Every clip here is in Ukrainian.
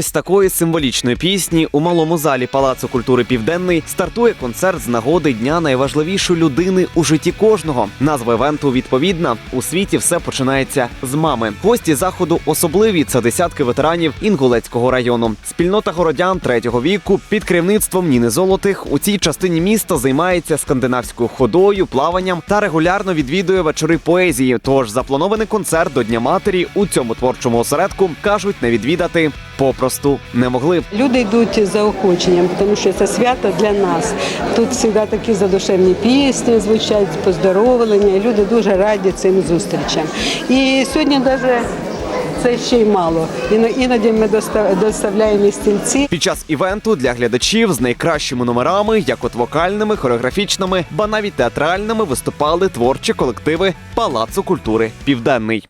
Ось такої символічної пісні у малому залі Палацу культури Південний стартує концерт з нагоди дня найважливішої людини у житті кожного. Назва івенту відповідна. У світі все починається з мами. Гості заходу особливі. Це десятки ветеранів Інгулецького району. Спільнота городян третього віку під керівництвом Ніни Золотих у цій частині міста займається скандинавською ходою, плаванням та регулярно відвідує вечори поезії. Тож запланований концерт до Дня матері у цьому творчому осередку кажуть не відвідати попросту не могли. Люди йдуть за охоченням, тому що це свято для нас. Тут завжди такі задушевні пісні звучать, поздоровлення. і Люди дуже раді цим зустрічам. І сьогодні навіть це ще й мало. Іноді ми доста- доставляємо і стільці. Під час івенту для глядачів з найкращими номерами, як от вокальними, хореографічними, ба навіть театральними, виступали творчі колективи Палацу культури Південний.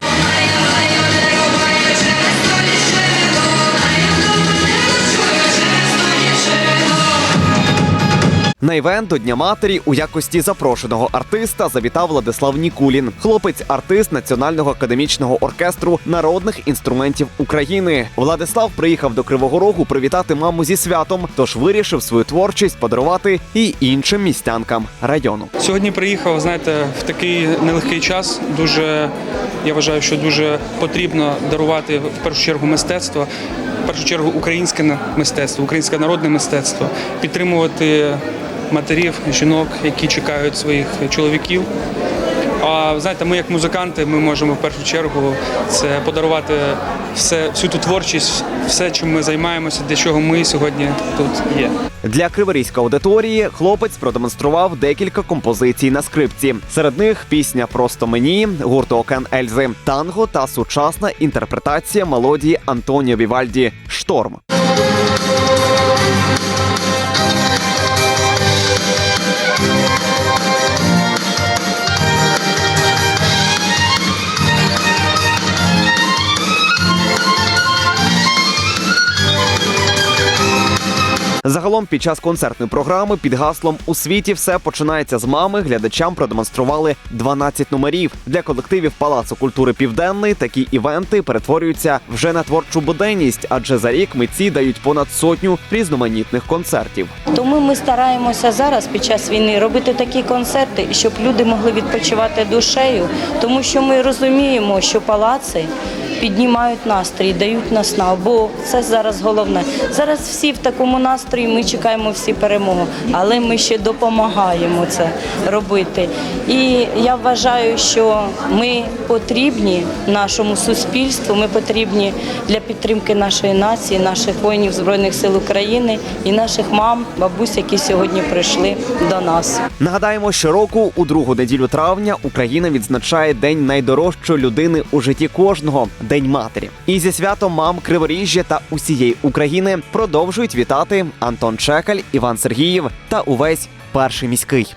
На івент до Дня матері у якості запрошеного артиста завітав Владислав Нікулін, хлопець, артист Національного академічного оркестру народних інструментів України. Владислав приїхав до Кривого Рогу привітати маму зі святом, тож вирішив свою творчість подарувати і іншим містянкам району. Сьогодні приїхав, знаєте, в такий нелегкий час. Дуже я вважаю, що дуже потрібно дарувати в першу чергу мистецтво, в першу чергу українське мистецтво, українське народне мистецтво, підтримувати матерів, жінок, які чекають своїх чоловіків. А знаєте, ми як музиканти, ми можемо в першу чергу це подарувати все, всю ту творчість, все, чим ми займаємося, для чого ми сьогодні тут є. Для криворізької аудиторії хлопець продемонстрував декілька композицій на скрипці. Серед них пісня Просто мені гурту Окен Ельзи, танго та сучасна інтерпретація мелодії Антоніо Вівальді Шторм. Загалом під час концертної програми під гаслом у світі все починається з мами. Глядачам продемонстрували 12 номерів для колективів Палацу культури Південний. Такі івенти перетворюються вже на творчу буденність, адже за рік митці дають понад сотню різноманітних концертів. Тому ми стараємося зараз під час війни робити такі концерти, щоб люди могли відпочивати душею, тому що ми розуміємо, що палаци піднімають настрій, дають наснагу, бо це зараз головне. Зараз всі в такому настрої, ми чекаємо всі перемогу, але ми ще допомагаємо це робити. І я вважаю, що ми потрібні нашому суспільству, ми потрібні для підтримки нашої нації, наших воїнів Збройних сил України і наших мам, бабусь, які сьогодні прийшли до нас. Нагадаємо, щороку у другу неділю травня Україна відзначає День найдорожчої людини у житті кожного День матері. І зі святом мам Криворіжжя та усієї України продовжують вітати Антон Чекаль, Іван Сергіїв та увесь перший міський.